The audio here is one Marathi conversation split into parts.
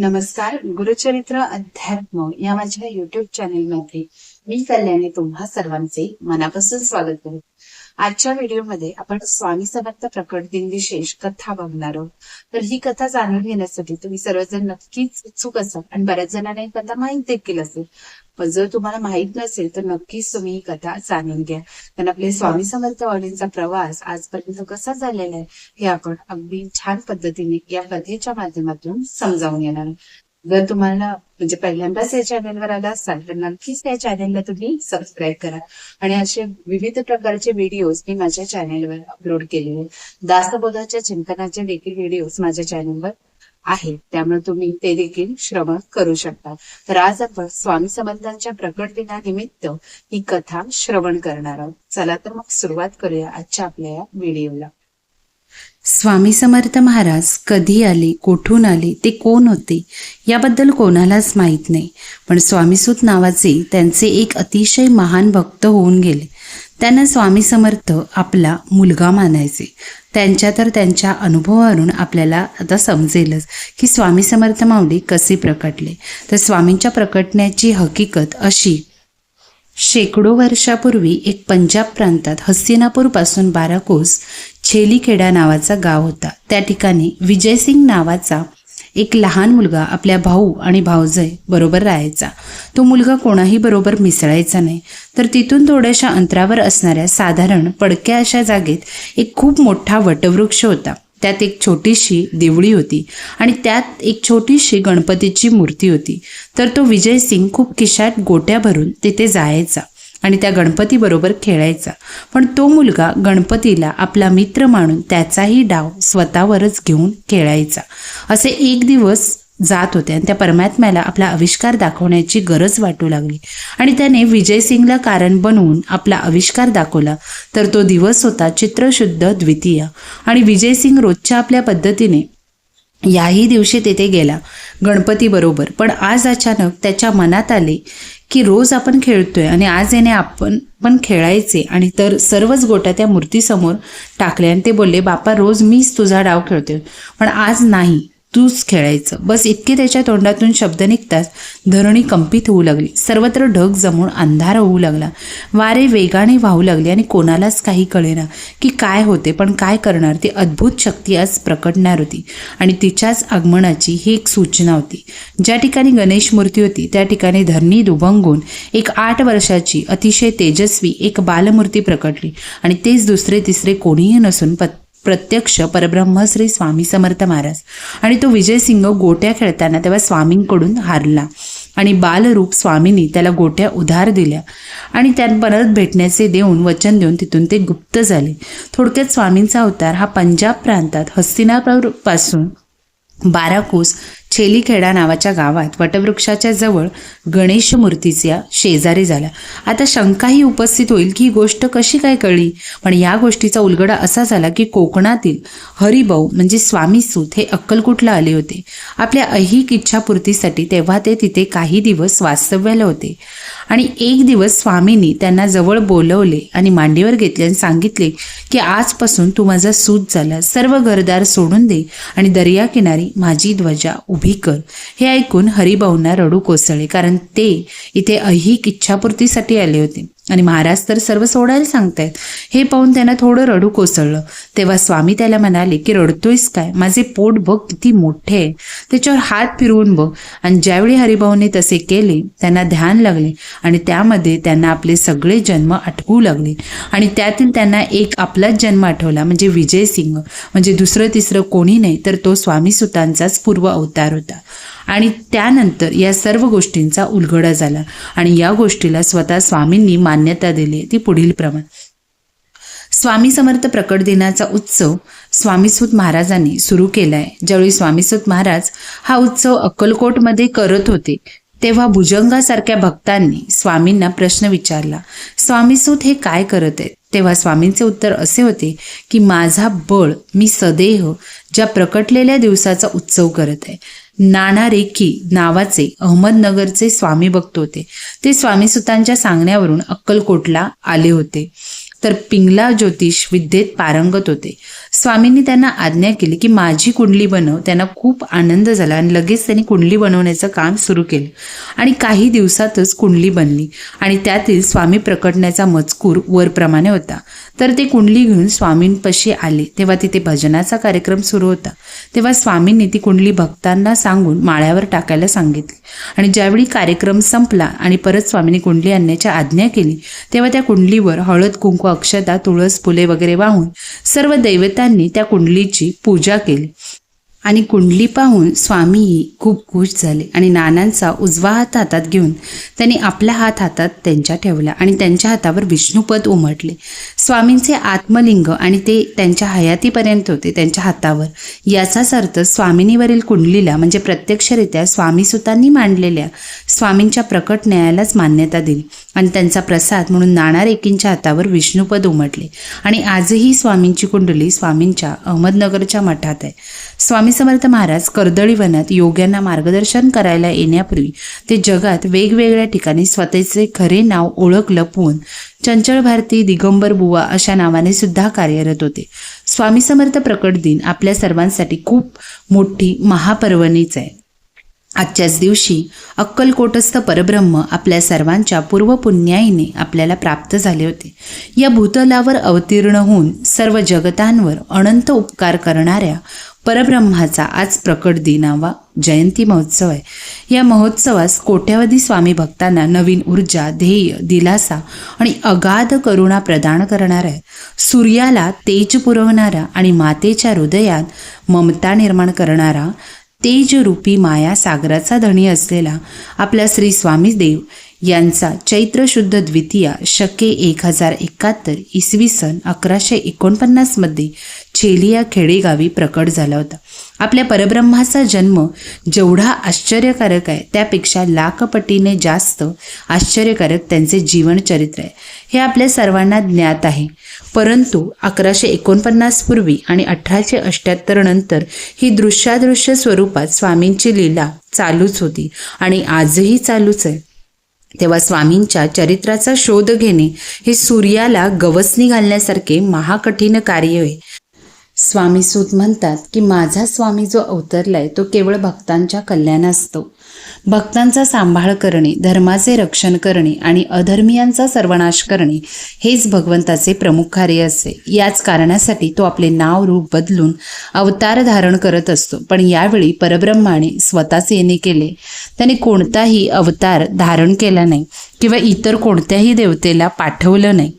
नमस्कार गुरुचरित्र अध्यात्म या माझ्या युट्यूब चॅनेलमध्ये मी कल्याणी तुम्हा सर्वांचे मनापासून स्वागत करते. आजच्या व्हिडिओमध्ये आपण स्वामी समर्थ प्रकट दिनविशेष कथा बघणार आहोत. तर ही कथा जाणून घेण्यासाठी तुम्ही सर्वजण नक्कीच उत्सुक असाल आणि बऱ्याच जणांना ही कथा माहीत देखील असेल. पण जर तुम्हाला माहीत नसेल तर नक्कीच तुम्ही ही कथा जाणून घ्या. कारण आपले स्वामी समर्थ वाणींचा प्रवास आजपर्यंत कसा झालेला आहे हे आपण अगदी छान पद्धतीने या कथेच्या माध्यमातून समजावून येणार जर तुम्हाला म्हणजे पहिल्यांदाच या चॅनेलवर आला असाल तर नक्कीच त्या चॅनेलला तुम्ही सबस्क्राईब करा. आणि असे विविध प्रकारचे व्हिडिओज मी माझ्या चॅनेलवर अपलोड केलेले दासबोधाच्या चिंतनाचे देखील व्हिडिओज माझ्या चॅनेलवर आहेत. त्यामुळे तुम्ही ते देखील श्रवण करू शकता. तर आज आपण स्वामी समर्थांच्या प्रकट दिनानिमित्त ही कथा श्रवण करणार आहोत. चला तर मग सुरुवात करूया आजच्या आपल्या या व्हिडिओला स्वामी समर्थ महाराज कधी आले कोठून आले ते कोण होते याबद्दल कोणालाच माहीत नाही. पण स्वामीसूत नावाचे त्यांचे एक अतिशय महान भक्त होऊन गेले. त्यांना स्वामी समर्थ आपला मुलगा मानायचे. त्यांच्या तर त्यांच्या अनुभवावरून आपल्याला आता समजेलच की स्वामी समर्थ माऊली कसे प्रकटले. तर स्वामींच्या प्रकटण्याची हकीकत अशी शेकडो वर्षापूर्वी एक पंजाब प्रांतात हस्तिनापूरपासून बारा कोस छेलीखेडा नावाचा गाव होता. त्या ठिकाणी विजयसिंग नावाचा एक लहान मुलगा आपल्या भाऊ आणि भाऊजय बरोबर राहायचा. तो मुलगा कोणाही बरोबर मिसळायचा नाही. तर तिथून थोड्याशा अंतरावर असणाऱ्या साधारण पडक्या अशा जागेत एक खूप मोठा वटवृक्ष होता. त्यात एक छोटीशी देवळी होती आणि त्यात एक छोटीशी गणपतीची मूर्ती होती. तर तो विजय सिंग खूप किशात गोट्या भरून तिथे जायचा आणि त्या गणपतीबरोबर खेळायचा. पण तो मुलगा गणपतीला आपला मित्र मानून त्याचाही डाव स्वतःवरच घेऊन खेळायचा. असे एक दिवस जात होते. आणि त्या परमात्म्याला आपला आविष्कार दाखवण्याची गरज वाटू लागली. आणि त्याने विजयसिंगला कारण बनवून आपला आविष्कार दाखवला. तर तो दिवस होता चित्रशुद्ध द्वितीय. आणि विजयसिंग रोजच्या आपल्या पद्धतीने याही दिवशी तेथे गेला गणपती बरोबर पण आज अचानक त्याच्या मनात आले की रोज आपण खेळतोय आणि आज येणे आपण पण खेळायचे आणि तर सर्वच गोट्या त्या मूर्तीसमोर टाकले आणि ते बोलले बापा रोज मीच तुझा डाव खेळतोय. पण आज नाही. तूच खेळायचं. बस इतके त्याच्या तोंडातून शब्द निघताच धरणी कंपित होऊ लागली. सर्वत्र ढग जमून अंधार होऊ लागला. वारे वेगाने वाहू लागले आणि कोणालाच काही कळेना की काय होते पण काय करणार ती अद्भुत शक्ती आज प्रकटणार होती. आणि तिच्याच आगमनाची ही एक सूचना होती. ज्या ठिकाणी गणेश मूर्ती होती त्या ठिकाणी धरणी दुभंगून एक आठ वर्षाची अतिशय तेजस्वी एक बालमूर्ती प्रकटली. आणि तेच दुसरे तिसरे कोणीही नसून पत् प्रत्यक्ष परब्रह्म श्री स्वामी समर्थ महाराज. आणि तो विजयसिंग गोट्या खेळताना तेव्हा स्वामींकडून हारला. आणि बालरूप स्वामींनी त्याला गोट्या उधार दिल्या. आणि त्यात परत भेटण्याचे देऊन वचन देऊन तिथून ते गुप्त झाले. थोडक्यात स्वामींचा अवतार हा पंजाब प्रांतात हस्तिनापूरपासून बारा कोस छेलीखेडा नावाच्या गावात वटवृक्षाच्या जवळ गणेश मूर्तीच्या शेजारी झाला आता शंकाही उपस्थित होईल की ही गोष्ट कशी काय कळली? पण या गोष्टीचा उलगडा असा झाला की कोकणातील हरिभाऊ म्हणजे स्वामी सूत हे अक्कलकोटला आले होते. आपल्या ऐहिक इच्छापूर्तीसाठी तेव्हा ते तिथे काही दिवस वास्तव्याला होते. आणि एक दिवस स्वामींनी त्यांना जवळ बोलवले आणि मांडीवर घेतले आणि सांगितले की आजपासून तू माझा सूत झाला. सर्व घरदार सोडून दे आणि दर्याकिनारी माझी ध्वजा उभी कर. हे ऐकून हरिभाऊंना रडू कोसळले कारण ते इथे अहिक इच्छापूर्तीसाठी आले होते. आणि महाराज तर सर्व सोडायला सांगतायत. हे पाहून त्यांना थोडं रडू कोसळलं. तेव्हा स्वामी त्याला म्हणाले की रडतोयस काय? माझे पोट बघ किती मोठे आहे. त्याच्यावर हात फिरवून बघ. आणि ज्यावेळी हरिभाऊने तसे केले त्यांना ध्यान लागले. आणि त्यामध्ये त्यांना आपले सगळे जन्म आठवू लागले. आणि त्यातील त्यांना एक आपलाच जन्म आठवला म्हणजे विजय सिंग म्हणजे दुसरं तिसरं कोणी नाही तर तो स्वामी सुतांचाच पूर्व अवतार होता. आणि त्यानंतर या सर्व गोष्टींचा उलगडा झाला. आणि या गोष्टीला स्वतः स्वामींनी मान्यता दिली. ती पुढील प्रमाण. स्वामी समर्थ प्रकट दिनाचा उत्सव स्वामीसूत महाराजांनी सुरू केलाय. ज्यावेळी स्वामीसूत महाराज हा उत्सव अक्कलकोटमध्ये करत होते तेव्हा भुजंगासारख्या भक्तांनी स्वामींना प्रश्न विचारला स्वामीसूत हे काय करत आहेत? तेव्हा स्वामींचे उत्तर असे होते की माझा बळ मी सदेह ज्या प्रकटलेल्या दिवसाचा उत्सव करत आहे. नाना रेखी नावाचे अहमदनगरचे स्वामी भक्त होते. ते स्वामी सुतांच्या सांगण्यावरून अक्कलकोटला आले होते. तर पिंगला ज्योतिष विद्येत पारंगत होते. स्वामींनी त्यांना आज्ञा केली की माझी कुंडली बनव. त्यांना खूप आनंद झाला आणि लगेच त्यांनी कुंडली बनवण्याचं काम सुरू केलं. आणि काही दिवसातच कुंडली बनली. आणि त्यातील स्वामी प्रकटण्याचा मजकूर वरप्रमाणे होता. तर ते कुंडली घेऊन स्वामींपाशी आले. तेव्हा तिथे भजनाचा कार्यक्रम सुरू होता. तेव्हा स्वामींनी ती कुंडली भक्तांना सांगून माळ्यावर टाकायला सांगितली. आणि ज्यावेळी कार्यक्रम संपला आणि परत स्वामींनी कुंडली आणण्याची आज्ञा केली तेव्हा त्या कुंडलीवर हळद कुंकू अक्षता तुळस फुले वगैरे वाहून सर्व दैवतांनी त्या कुंडलीची पूजा केली. आणि कुंडली पाहून स्वामीही खूप खुश झाले आणि नानांचा उजवा हात हातात घेऊन त्यांनी आपला हात हातात त्यांच्या ठेवला आणि त्यांच्या हातावर विष्णुपद उमटले. स्वामींचे आत्मलिंग आणि ते त्यांच्या हयातीपर्यंत होते त्यांच्या हातावर. याचाच अर्थ स्वामिनीवरील कुंडलीला म्हणजे प्रत्यक्षरित्या स्वामीसुतांनी मांडलेल्या स्वामींच्या प्रकट न्यायालाच मान्यता दिली आणि त्यांचा प्रसाद म्हणून नाना रेकींच्या हातावर विष्णुपद उमटले. आणि आजही स्वामींची कुंडली स्वामींच्या अहमदनगरच्या मठात आहे. स्वामी समर्थ महाराज कर्दळी वनात योग्यांना मार्गदर्शन करायला येण्यापूर्वी ते जगात वेगवेगळ्या ठिकाणी स्वतःचे खरे नाव ओळख लपवून चंचल भारती दिगंबर बुवा अशा नावाने सुद्धा कार्यरत होते. स्वामी समर्थ प्रकट दिन आपल्या सर्वांसाठी खूप मोठी महापर्वणीच आहे. आजच्याच दिवशी अक्कलकोटस्थ परब्रह्म आपल्या सर्वांच्या पूर्वपुण्याईने आपल्याला प्राप्त झाले होते. या भूतलावर अवतीर्ण होऊन सर्व जगतांवर अनंत उपकार करणाऱ्या परब्रह्माचा आज प्रकट दिनावा जयंती महोत्सव आहे. या महोत्सवास कोट्यावधी स्वामी भक्तांना नवीन ऊर्जा ध्येय दिलासा आणि अगाध करुणा प्रदान करणारा आहे सूर्याला तेज पुरवणारा आणि मातेच्या हृदयात ममता निर्माण करणारा तेजरूपी माया सागराचा धणी असलेला आपला श्री स्वामी देव यांचा चैत्र शुद्ध द्वितीया शके एक हजार एकाहत्तर इसवी सन अकराशे एकोणपन्नासमध्ये छेलिया खेडेगावी प्रकट झाला होता. आपल्या परब्रह्माचा जन्म जेवढा आश्चर्यकारक आहे त्यापेक्षा लाखपटीने जास्त आश्चर्यकारक त्यांचे जीवनचरित्र आहे. हे आपल्या सर्वांना ज्ञात आहे. परंतु अकराशे एकोणपन्नास पूर्वी आणि अठराशे अठ्ठ्याहत्तर नंतर ही दृश्यादृश्य स्वरूपात स्वामींची लीला चालूच होती आणि आजही चालूच आहे. तेव्हा स्वामींच्या चरित्राचा शोध घेणे हे सूर्याला गवसणी घालण्यासारखे महाकठीण कार्य आहे. स्वामी सूत म्हणतात की माझा स्वामी जो अवतरलाय तो केवळ भक्तांच्या कल्याण असतो. भक्तांचा सांभाळ करणे धर्माचे रक्षण करणे आणि अधर्मियांचा सर्वनाश करणे हेच भगवंताचे प्रमुख कार्य असते. याच कारणासाठी तो आपले नाव रूप बदलून अवतार धारण करत असतो. पण यावेळी परब्रह्माने स्वतःच येणे केले. त्याने कोणताही अवतार धारण केला नाही किंवा इतर कोणत्याही देवतेला पाठवलं नाही.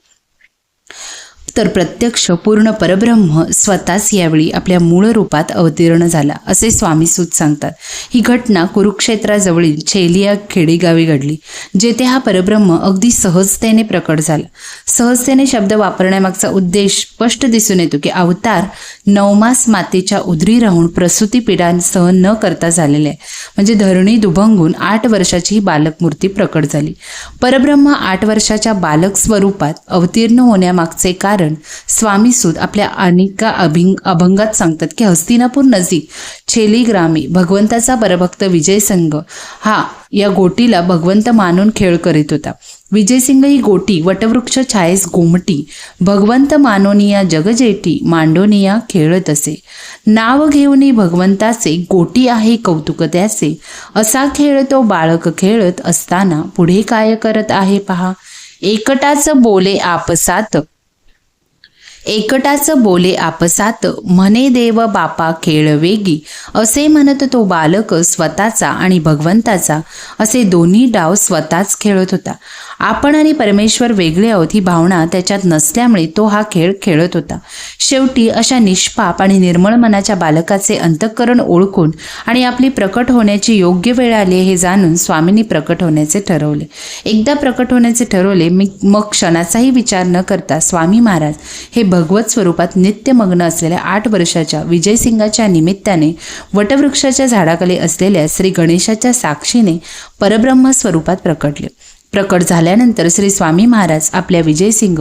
तर प्रत्यक्ष पूर्ण परब्रह्म स्वतःच यावेळी आपल्या मूळ रूपात अवतीर्ण झाला असे स्वामी सूत सांगतात. ही घटना कुरुक्षेत्राजवळील छेलिया खेडेगावी घडली जेथे हा परब्रह्म अगदी सहजतेने प्रकट झाला. सहजतेने शब्द वापरण्यामागचा उद्देश स्पष्ट दिसून येतो की अवतार नवमास मातेच्या उदरी राहून प्रसूती पिढा सहन न करता झालेले आहे. म्हणजे धरणी दुभंगून आठ वर्षाची ही बालकमूर्ती प्रकट झाली. परब्रह्म आठ वर्षाच्या बालक स्वरूपात अवतीर्ण होण्यामागचे कारण कारण सूद आपल्या अनेका अभिंग अभंगात सांगतात की हस्तिनापूर नजीक छेली ग्रामी भगवंताचा परभक्त विजय संघ हा या गोटीला भगवंत मानून खेळ करीत होता. विजयसिंग ही गोटी वटवृक्ष छायेस गोमटी भगवंत मानोनिया जगजेटी मांडोनिया खेळत असे. नाव घेऊनही भगवंताचे गोटी आहे कौतुक त्याचे. असा खेळ तो बाळक खेळत असताना पुढे काय करत आहे पहा. एकटाच बोले आपसात एकटाचं बोले आपसात म्हणे देव बापा खेळ वेगी. असे म्हणत तो बालक स्वतःचा आणि भगवंताचा असे दोन्ही डाव स्वतःच खेळत होता. आपण आणि परमेश्वर वेगळे आहोत ही भावना त्याच्यात नसल्यामुळे तो हा खेळ खेळत होता. शेवटी अशा निष्पाप आणि निर्मळ मनाच्या बालकाचे अंतःकरण ओळखून आणि आपली प्रकट होण्याची योग्य वेळ आली हे जाणून स्वामींनी प्रकट होण्याचे ठरवले. एकदा प्रकट होण्याचे ठरवले मी मग क्षणाचाही विचार न करता स्वामी महाराज हे भगवत स्वरूपात नित्यमग्न असलेल्या आठ वर्षाच्या विजयसिंगाच्या निमित्ताने वटवृक्षाच्या झाडाखाली असलेल्या श्री गणेशाच्या साक्षीने परब्रह्म स्वरूपात प्रकटले. प्रकट झाल्यानंतर श्री स्वामी महाराज आपल्या विजयसिंग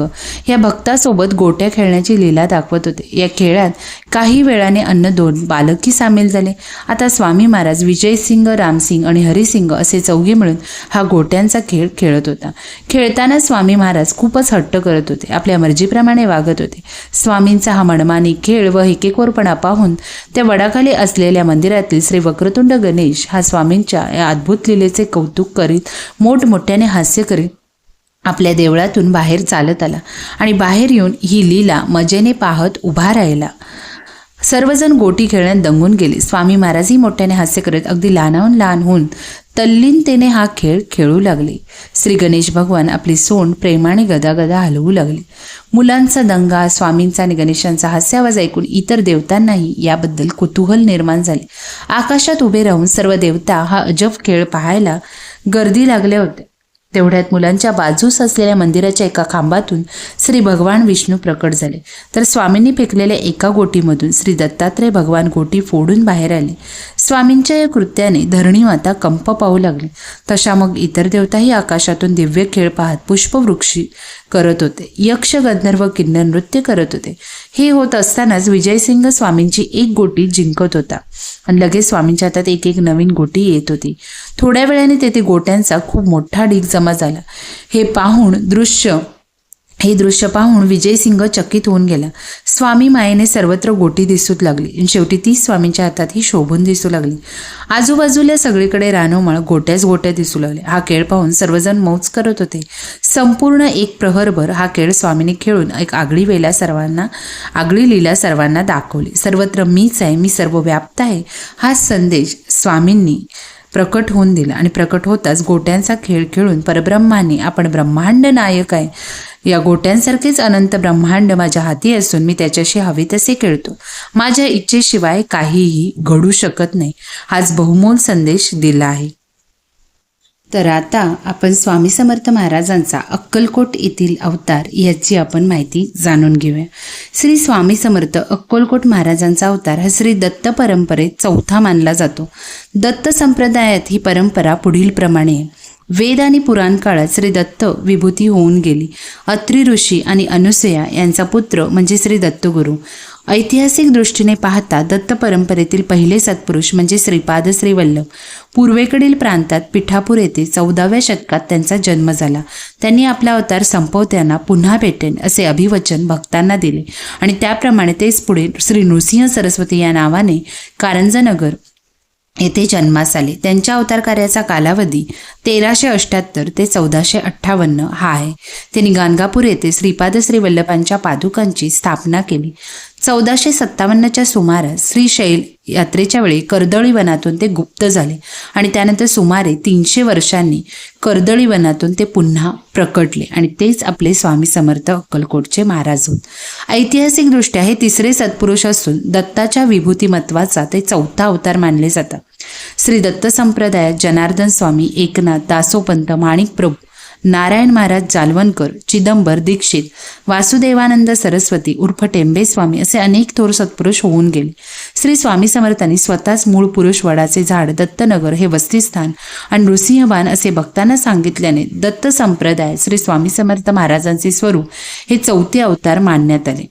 या भक्तासोबत गोट्या खेळण्याची लीला दाखवत होते. या खेळात काही वेळाने अन्न दोन बालकही सामील झाले. आता स्वामी महाराज विजयसिंग रामसिंग आणि हरिसिंग असे चौघे मिळून हा गोट्यांचा खेळ खेळत होता. खेळताना स्वामी महाराज खूपच हट्ट करत होते. आपल्या मर्जीप्रमाणे वागत होते. स्वामींचा हा मनमानी खेळ व हेकेकोरपणा पाहून त्या वडाखाली असलेल्या मंदिरातील श्री वक्रतुंड गणेश हा स्वामींच्या या अद्भुत लीलेचे कौतुक करीत मोठमोठ्याने हास्य करीत आपल्या देवळातून बाहेर चालत आला आणि बाहेर येऊन ही लीला मजेने पाहत उभा राहिला. सर्वजण गोटी खेळण्यात दंगून गेले. स्वामी महाराजही मोठ्याने हास्य करत अगदी लहानाहून लहान होऊन तल्लीनतेने हा खेळ खेळू लागले. श्री गणेश भगवान आपली सोंड प्रेमाने गदागदा हलवू लागले. मुलांचा दंगा स्वामींचा आणि गणेशांचा हास्यावाज ऐकून इतर देवतांनाही याबद्दल कुतूहल निर्माण झाले. आकाशात उभे राहून सर्व देवता हा अजब खेळ पाहायला गर्दी लागल्या होत्या. तेवढ्यात मुलांच्या बाजूस असलेल्या मंदिराच्या एका खांबातून श्री भगवान विष्णू प्रकट झाले. तर स्वामींनी फेकलेल्या एका गोटीमधून श्री दत्तात्रय भगवान गोटी फोडून बाहेर आले. स्वामींच्या या कृत्याने धरणी माता कंप पाहू लागली. तशा मग इतर देवताही आकाशातून दिव्य खेळ पाहत पुष्पवृक्षी करत होते. यक्ष गंधर्व किन्नर नृत्य करत होते. हे होत असतानाच विजयसिंग स्वामींची एक गोटी जिंकत होता. आणि लगेच स्वामींच्या हातात एक एक नवीन गोटी येत होती. थोड्या वेळाने तेथे गोट्यांचा खूप मोठा ढीग जमा झाला. हे पाहून दृश्य हे दृश्य पाहून विजयसिंग चकित होऊन गेला. स्वामी मायेने सर्वत्र गोटी दिसू लागली. आणि शेवटी ती स्वामींच्या हातात ही शोभून दिसू लागली. आजूबाजूला सगळीकडे रानोमाळ गोट्याच गोट्या दिसू लागले हा खेळ पाहून सर्वजण मौज करत होते. संपूर्ण एक प्रहरभर हा खेळ स्वामीने खेळून एक आगळी वेला सर्वांना आगळी लीला सर्वांना दाखवली. सर्वत्र मीच आहे मी सर्व व्याप्त आहे हा संदेश स्वामींनी प्रकट होऊन दिला. आणि प्रकट होताच गोट्यांचा खेळ खेळून परब्रह्माने आपण ब्रह्मांड नायक आहे या गोट्यांसारखेच अनंत ब्रह्मांड माझ्या हाती असून मी त्याच्याशी हवे तसे खेळतो. माझ्या इच्छेशिवाय काहीही घडू शकत नाही हाच बहुमोल संदेश दिला आहे. तर आता आपण स्वामी समर्थ महाराजांचा अक्कलकोट येथील अवतार याची आपण माहिती जाणून घेऊया. श्री स्वामी समर्थ अक्कलकोट महाराजांचा अवतार हा श्री दत्त परंपरेत चौथा मानला जातो. दत्त संप्रदायात ही परंपरा पुढील प्रमाणे आहे. वेद आणि पुराण काळात श्री दत्त विभूती होऊन गेली. अत्री ऋषी आणि अनुसया यांचा पुत्र म्हणजे श्री दत्तगुरू. ऐतिहासिक दृष्टीने पाहता दत्त परंपरेतील पहिले सत्पुरुष म्हणजे श्रीपाद श्रीवल्लभ. पूर्वेकडील प्रांतात पिठापूर येथे चौदाव्या शतकात त्यांचा जन्म झाला. त्यांनी आपला अवतार संपवत्यांना पुन्हा भेटेन असे अभिवचन भक्तांना दिले. आणि त्याप्रमाणे तेच पुढे श्री नृसिंह सरस्वती या नावाने कारंजनगर येथे जन्मास आले. त्यांच्या अवतार कार्याचा कालावधी तेराशे अठ्ठ्याहत्तर ते चौदाशे अठ्ठावन्न हा आहे. त्यांनी गाणगापूर येथे श्रीपाद श्री वल्लभांच्या पादुकांची स्थापना केली. चौदाशे सत्तावन्नच्या सुमारास श्रीशैल यात्रेच्या वेळी कर्दळी वनातून ते गुप्त झाले. आणि त्यानंतर सुमारे तीनशे वर्षांनी कर्दळी वनातून ते पुन्हा प्रकटले. आणि तेच आपले स्वामी समर्थ अक्कलकोटचे महाराज होत. ऐतिहासिकदृष्ट्या हे तिसरे सत्पुरुष असून दत्ताच्या विभूतिमत्वाचा ते चौथा अवतार मानले जातात. श्री दत्त संप्रदायात जनार्दन स्वामी एकनाथ दासोपंत माणिक प्रभू नारायण महाराज जालवणकर चिदंबर दीक्षित वासुदेवानंद सरस्वती उर्फ टेंबे स्वामी असे अनेक थोर सत्पुरुष होऊन गेले. श्री स्वामी समर्थांनी स्वतःच मूळ पुरुष वडाचे झाड दत्तनगर हे वस्तीस्थान आणि नृसिंहवान असे भक्तांना सांगितल्याने दत्त संप्रदाय श्री स्वामी समर्थ महाराजांचे स्वरूप हे चौथे अवतार मानण्यात आले.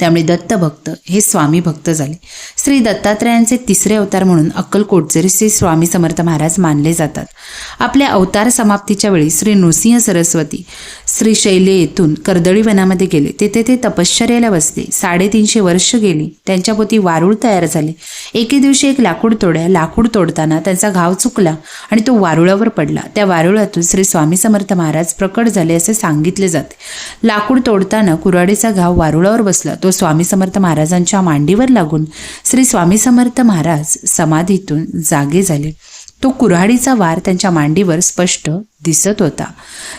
त्यामुळे दत्तभक्त हे स्वामी भक्त झाले. श्री दत्तात्रयांचे तिसरे अवतार म्हणून अक्कलकोटचे श्री स्वामी समर्थ महाराज मानले जातात. आपल्या अवतार समाप्तीच्या वेळी श्री नृसिंह सरस्वती श्री शैले येथून कर्दळी वनामध्ये गेले. तेथे ते तपश्चर्याला बसले. साडेतीनशे वर्ष गेली. त्यांच्या पोती वारूळ तयार झाले. एके दिवशी एक लाकूड तोड्या लाकूड तोडताना त्यांचा घाव चुकला आणि तो वारुळावर पडला. त्या वारुळातून श्री स्वामी समर्थ महाराज प्रकट झाले असे सांगितले जाते. लाकूड तोडताना कुऱ्हाडीचा घाव वारुळावर बसला. तो स्वामी समर्थ महाराजांच्या मांडीवर लागून श्री स्वामी समर्थ महाराज समाधीतून जागे झाले. तो कुऱ्हाडीचा वार त्यांच्या मांडीवर स्पष्ट दिसत होता.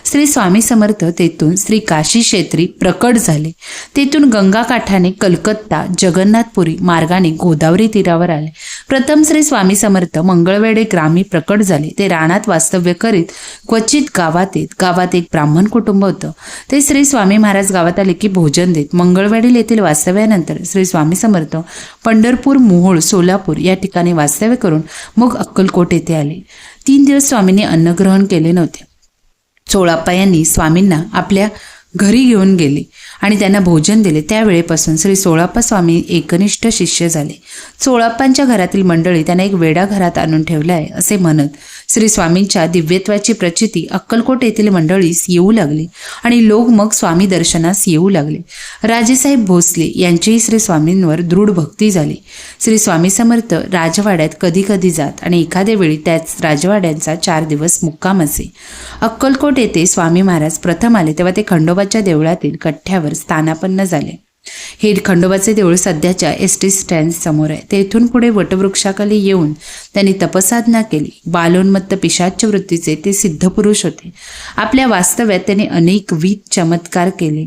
श्री स्वामी समर्थ तेथून श्री काशी क्षेत्री प्रकट झाले. तेथून गंगाकाठाने कलकत्ता जगन्नाथपुरी मार्गाने गोदावरी तीरावर आले. प्रथम श्री स्वामी समर्थ मंगळवेडे ग्रामी प्रकट झाले. ते रानात वास्तव्य करीत क्वचित गावात येत. गावात एक ब्राह्मण कुटुंब होतं. ते श्री स्वामी महाराज गावात आले की भोजन देत. मंगळवेडील येथील वास्तव्यानंतर श्री स्वामी समर्थ पंढरपूर मोहोळ सोलापूर या ठिकाणी वास्तव्य करून मग अक्कलकोट येथे आले. तीन दिवस स्वामींनी अन्नग्रहण केले नव्हते. चोळाप्पा यांनी स्वामींना आपल्या घरी घेऊन गेले आणि त्यांना भोजन दिले. त्यावेळेपासून श्री सोळाप्पा स्वामी एकनिष्ठ शिष्य झाले. चोळाप्पांच्या घरातील मंडळी त्यांना एक वेडा घरात आणून ठेवला आहे असे म्हणत श्री स्वामींच्या दिव्यत्वाची प्रचिती अक्कलकोट येथील मंडळीस येऊ लागली आणि लोक मग स्वामी दर्शनास येऊ लागले. राजेसाहेब भोसले यांचीही श्री स्वामींवर दृढ भक्ती झाली. श्री स्वामी समर्थ राजवाड्यात कधी कधी जात आणि एखाद्या वेळी त्याच राजवाड्यांचा चार दिवस मुक्काम असे. अक्कलकोट येथे स्वामी महाराज प्रथम आले तेव्हा ते खंडोबाच्या देवळातील कठ्ठ्यावर स्थानापन्न झाले. हे खंडोबाचे देऊळ सध्याच्या एस टी स्टँड समोर आहे. तेथून पुढे वटवृक्षाखाली येऊन त्यांनी तपसाधना केली. बालोन्मत्त पिशाच्य वृत्तीचे ते सिद्ध पुरुष होते. आपल्या वास्तव्यात त्यांनी अनेक वीत चमत्कार केले.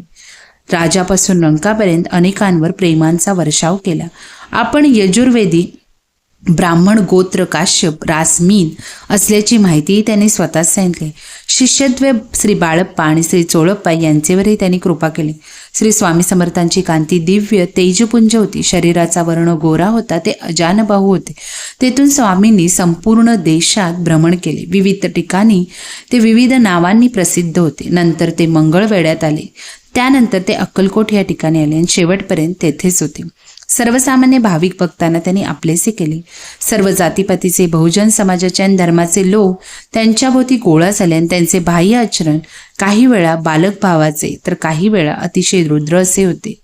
राजापासून रंकापर्यंत अनेकांवर प्रेमांचा वर्षाव केला. आपण यजुर्वेदी ब्राह्मण गोत्र काश्यप रासमीन असल्याची माहितीही त्यांनी स्वतःच सांगितली. शिष्यत्व श्री बाळप्पा आणि श्री चोळप्पा यांचेवरही त्यांनी कृपा केली. श्री स्वामी समर्थांची कांती दिव्य तेजपुंज होती. शरीराचा वर्ण गोरा होता ते अजानबाहू होते. तेथून स्वामींनी संपूर्ण देशात भ्रमण केले. विविध ठिकाणी ते विविध नावांनी प्रसिद्ध होते. नंतर ते मंगळवेड्यात आले. त्यानंतर ते अक्कलकोट या ठिकाणी आले आणि शेवटपर्यंत तेथेच होते. सर्वसामान्य भाविक भक्तांना त्यांनी आपलेसे केले. सर्व जातीपातीचे बहुजन समाजाचे आणि धर्माचे लोक त्यांच्याभोवती गोळा झाले आणि त्यांचे बाह्य आचरण काही वेळा बालक भावाचे तर काही वेळा अतिशय रुद्र असे होते.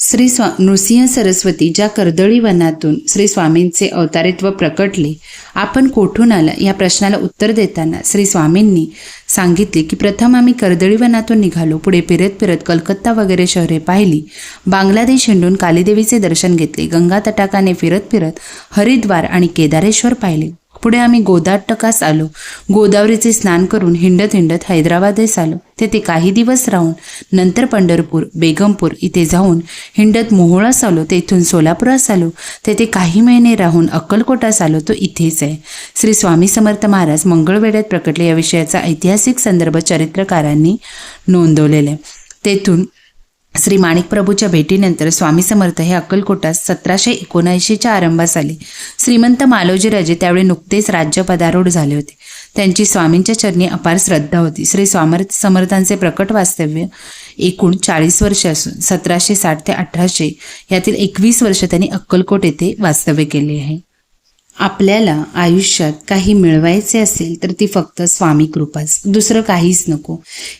श्री स्वा नृसिंह सरस्वती ज्या कर्दळी वनातून श्री स्वामींचे अवतारित्व प्रकटले आपण कोठून आला या प्रश्नाला उत्तर देताना श्री स्वामींनी सांगितले की प्रथम आम्ही कर्दळी वनातून निघालो पुढे फिरत फिरत कलकत्ता वगैरे शहरे पाहिली. बांगलादेश हिंडून कालीदेवीचे दर्शन घेतले गंगा तटाकाने फिरत फिरत हरिद्वार आणि केदारेश्वर पाहिले. पुढे आम्ही गोदाटकास आलो. गोदावरीचे स्नान करून हिंडत हिंडत हैदराबादेस आलो. तेथे काही दिवस राहून नंतर पंढरपूर बेगमपूर इथे जाऊन हिंडत मोहोळास आलो. तेथून सोलापुरास आलो. तेथे काही महिने राहून अक्कलकोटास आलो. तो इथेच आहे. श्री स्वामी समर्थ महाराज मंगळवेड्यात प्रकटले या विषयाचा ऐतिहासिक संदर्भ चरित्रकारांनी नोंदवलेला आहे. तेथून श्री माणिक प्रभूच्या भेटीनंतर स्वामी समर्थ हे अक्कलकोटात सतराशे एकोणऐंशीच्या आरंभास आले. श्रीमंत मालोजीराजे त्यावेळी नुकतेच राज्य पदारूढ झाले होते. त्यांची स्वामींच्या चरणी अपार श्रद्धा होती. श्री स्वामर्थ समर्थांचे प्रकट वास्तव्य एकूण चाळीस वर्ष असून सतराशे साठ ते अठराशे यातील एकवीस वर्ष त्यांनी अक्कलकोट येथे वास्तव्य केले आहे. आपल्याला आयुष्यात काही मिळवायचे असेल तर ती फक्त स्वामी कृपाच. दुसरं काहीच नको.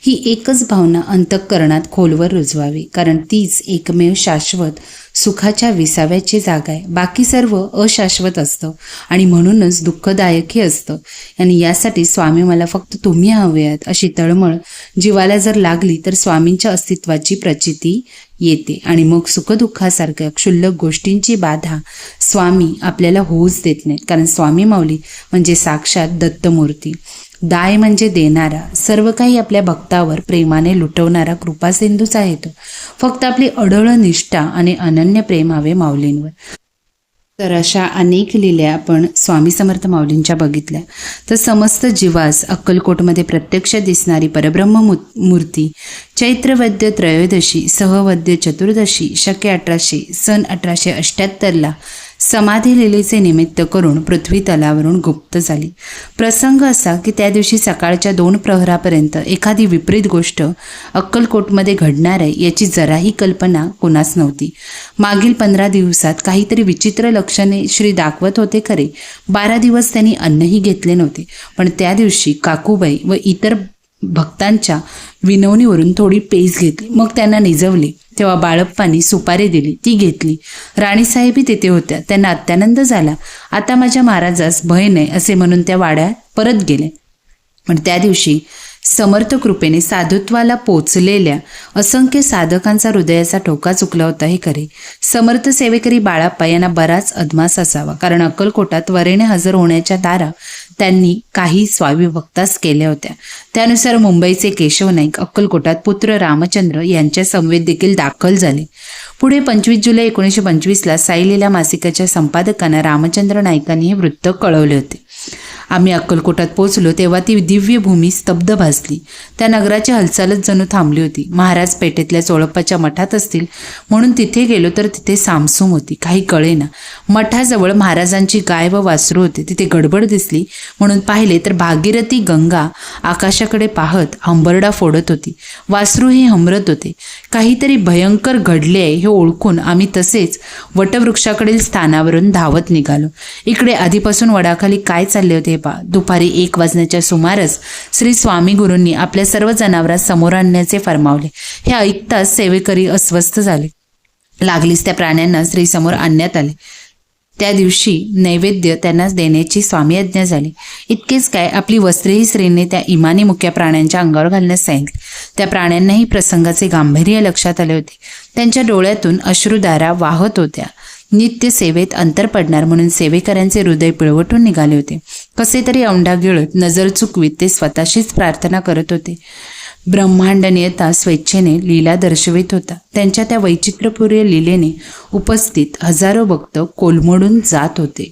ही एकच भावना अंतःकरणात खोलवर रुजवावी. कारण तीच एकमेव शाश्वत सुखाच्या विसाव्याची जागा आहे. बाकी सर्व अशाश्वत असतं. आणि म्हणूनच दुःखदायकही असतं. आणि यासाठी स्वामी मला फक्त तुम्ही हवे आहेत अशी तळमळ जीवाला जर लागली तर स्वामींच्या अस्तित्वाची प्रचिती येते. आणि मग सुखदुःखासारख्या क्षुल्लक गोष्टींची बाधा स्वामी आपल्याला होऊच देत नाहीत. कारण स्वामी माऊली म्हणजे साक्षात दत्तमूर्ती. दाय म्हणजे देणारा सर्व काही आपल्या भक्तावर प्रेमाने लुटवणारा कृपासिंधूच आहे तो फक्त आपली अढळ निष्ठा आणि अनन्य प्रेम हवे माऊलींवर. तर अशा अनेक लिल्या आपण स्वामी समर्थ माऊलींच्या बघितल्या. तर समस्त जीवास अक्कलकोटमध्ये प्रत्यक्ष दिसणारी परब्रह्म मू- मूर्ती चैत्रवद्य त्रयोदशी सहवद्य चतुर्दशी शके अठराशे सन अठराशे अठ्ठ्याहत्तरला समाधी लिलेचे निमित्त करून पृथ्वी तलावरून गुप्त झाली. प्रसंग असा की त्या दिवशी सकाळच्या दोन प्रहरापर्यंत एखादी विपरीत गोष्ट अक्कलकोटमध्ये घडणार आहे याची जराही कल्पना कोणास नव्हती. मागील पंधरा दिवसात काहीतरी विचित्र लक्षणे श्री दाखवत होते खरे. बारा दिवस त्यांनी अन्नही घेतले नव्हते. पण त्या दिवशी काकूबाई व इतर भक्तांच्या विनवणीवरून थोडी पेज घेतली. मग त्यांना निजवले. तेव्हा बाळप्पानी सुपारी दिली. ती घेतली. राणीसाहेबी तेथे होत्या. त्यांना अत्यानंद झाला. आता माझ्या महाराजास भय नाही असे म्हणून त्या वाड्यात परत गेले. पण त्या दिवशी समर्थ कृपेने साधुत्वाला पोचलेल्या असंख्य साधकांचा हृदयाचा ठोका चुकला होता हे खरे. समर्थ सेवेकरी बाळाप्पा यांना बराच अदमास असावा कारण अक्कलकोटात वरेने हजर होण्याच्या दारा त्यांनी काही स्वाभिभक्तास केल्या होत्या. त्यानुसार मुंबईचे केशव नाईक अक्कलकोटात पुत्र रामचंद्र यांच्या संवेद देखील दाखल झाले. पुढे पंचवीस जुलै एकोणीसशे पंचवीसला साईलीला मासिकाच्या संपादकांना रामचंद्र नाईकांनी हे वृत्त कळवले होते. आम्ही अक्कलकोटात पोचलो तेव्हा ती दिव्य भूमी स्तब्ध भासली त्या नगराची हालचालच जणू थांबली होती. महाराज पेठेतल्या चोळप्पाच्या मठात असतील म्हणून तिथे गेलो तर तिथे सामसूम होती. काही कळेना मठाजवळ महाराजांची गाय व वासरू होते. तिथे गडबड दिसली. म्हणून पाहिले तर भागीरथी गंगा आकाशाकडे पाहत हंबरडा फोडत होती. वासरूही हमरत होते. काहीतरी भयंकर घडले हे ओळखून आम्ही तसेच वटवृक्षाकडील स्थानावरून धावत निघालो. इकडे आधीपासून वडाखाली काय चालले होते हे दुपारी एक वाजण्याच्या सुमारास श्री स्वामी गुरूंनी आपल्या सर्व जनावरांस समोर आणण्याचे फरमावले. हे ऐकताच सेवेकरी अस्वस्थ झाले. लागलीच त्या प्राण्यांना श्रीसमोर आणण्यात आले. त्या दिवशी नैवेद्य त्यांना देण्याची स्वामी आज्ञा झाली. इतकेच काय आपली वस्त्रेही स्त्रीने त्या इमानी मुक्या प्राण्यांच्या अंगावर घालण्यास सांगितले. त्या प्राण्यांनाही प्रसंगाचे गांभीर्य लक्षात आले होते. त्यांच्या डोळ्यातून अश्रुधारा वाहत होत्या. नित्य सेवेत अंतर पडणार म्हणून सेवेकऱ्यांचे हृदय पिळवटून निघाले होते. कसे तरी औंढा गिळत नजर चुकवीत ते स्वतःशीच प्रार्थना करत होते. ब्रह्मांड नियता स्वेच्छेने लीला दर्शवित होता. त्यांच्या त्या वैचित्र्यपूर्य लीलेने उपस्थित हजारो भक्त कोलमडून जात होते.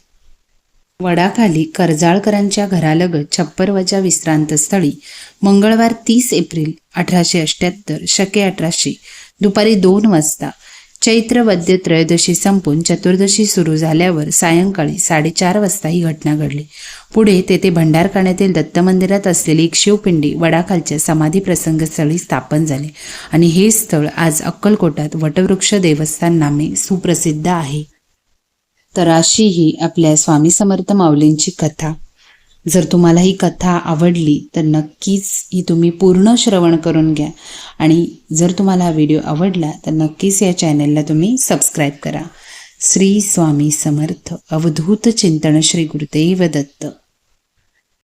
वडाखाली कर्जाळकरांच्या घरालगत छप्परवाच्या विश्रांतस्थळी मंगळवार तीस एप्रिल अठराशे अठ्ठ्याहत्तर शके अठराशे दुपारी दोन वाजता चैत्र वद्य त्रयोदशी संपून चतुर्दशी सुरू झाल्यावर सायंकाळी साडेचार वाजता ही घटना घडली. पुढे तेथे भंडारखाण्यातील दत्त मंदिरात असलेली एक शिवपिंडी वडाखालच्या समाधी प्रसंगस्थळी स्थापन झाले आणि हे स्थळ आज अक्कलकोटात वटवृक्ष देवस्थान नामे सुप्रसिद्ध आहे. तर अशी ही आपल्या स्वामी समर्थ माऊलींची कथा. जर तुम्हाला ही कथा आवडली तर नक्कीच ही तुम्ही पूर्ण श्रवण करून घ्या. आणि जर तुम्हाला हा व्हिडिओ आवडला तर नक्कीच या चॅनलला तुम्ही सबस्क्राईब करा. श्री स्वामी समर्थ. अवधूत चिंतन श्री गुरुदेव दत्त.